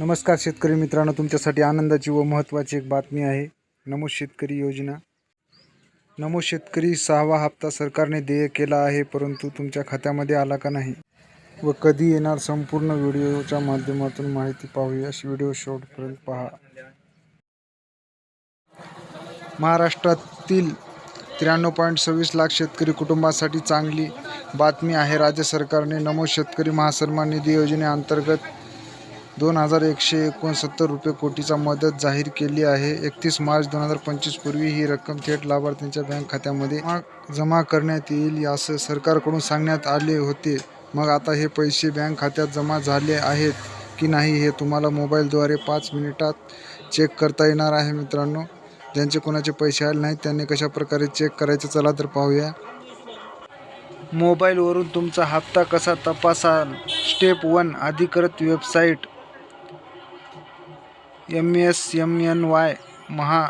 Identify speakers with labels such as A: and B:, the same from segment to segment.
A: नमस्कार शेतकरी मित्रांनो तुमच्यासाठी आनंदाची व महत्त्वाची एक बातमी आहे. नमो शेतकरी योजना. नमो शेतकरी सहावा हप्ता सरकारने देय केला आहे परंतु तुमच्या खात्यामध्ये आला का नाही? व कधी येणार? संपूर्ण व्हिडिओच्या माध्यमातून माहिती पाहूया. व्हिडिओ शेवटपर्यंत पहा. महाराष्ट्रातील त्र्याण्णव पॉईंट सव्वीस लाख शेतकरी कुटुंबासाठी चांगली बातमी आहे. राज्य सरकारने नमो शेतकरी महासन्मान निधी योजनेअंतर्गत दोन हजार एकशे एकोणसत्तर रुपये कोटीचा मदत जाहीर केली आहे. एकतीस मार्च दोन हजार पंचवीस पूर्वी ही रक्कम थेट लाभार्थ्यांच्या बँक खात्यामध्ये जमा- जमा करण्यात येईल असं सरकारकडून सांगण्यात आले होते. मग आता हे पैसे बँक खात्यात जमा झाले आहेत की नाही हे तुम्हाला मोबाईलद्वारे पाच मिनिटात चेक करता येणार आहे मित्रांनो. ज्यांचे कोणाचे पैसे आले नाहीत त्यांनी कशा प्रकारे चेक करायचे चला तर पाहूया. मोबाईलवरून तुमचा हप्ता कसा तपासाल? स्टेप वन अधिकृत website. M S M N Y Maha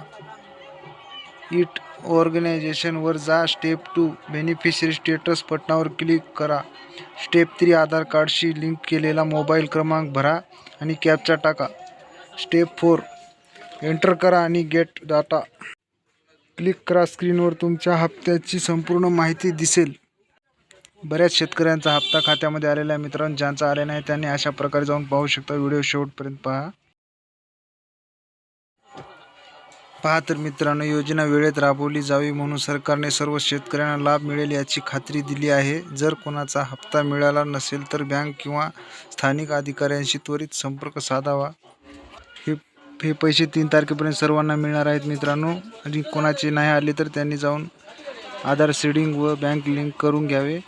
A: it ऑर्गनायझेशनवर जा. स्टेप टू बेनिफिशरी स्टेटस बटनावर क्लिक करा. स्टेप थ्री आधार कार्डशी लिंक केलेला मोबाईल क्रमांक भरा आणि कॅपचा टाका. स्टेप फोर एंटर करा आणि गेट डाटा. क्लिक करा स्क्रीनवर तुमच्या हप्त्याची संपूर्ण माहिती दिसेल. बऱ्याच शेतकऱ्यांचा हप्ता खात्यामध्ये आलेला आहे. मित्रांनो ज्यांचा आले नाही त्यांनी अशा प्रकारे जाऊन पाहू शकता. व्हिडिओ शेवटपर्यंत पहा. पहा तर मित्रांनो योजना वेळेत राबवली जावी म्हणून सरकारने सर्व शेतकऱ्यांना लाभ मिळेल याची खात्री दिली आहे. जर कोणाचा हप्ता मिळाला नसेल तर बँक किंवा स्थानिक अधिकाऱ्यांशी त्वरित संपर्क साधावा. हे हे पैसे तीन तारखेपर्यंत सर्वांना मिळणार आहेत मित्रांनो. आणि कोणाचे नाही आले तर त्यांनी जाऊन आधार सीडिंग व बँक लिंक करून घ्यावे.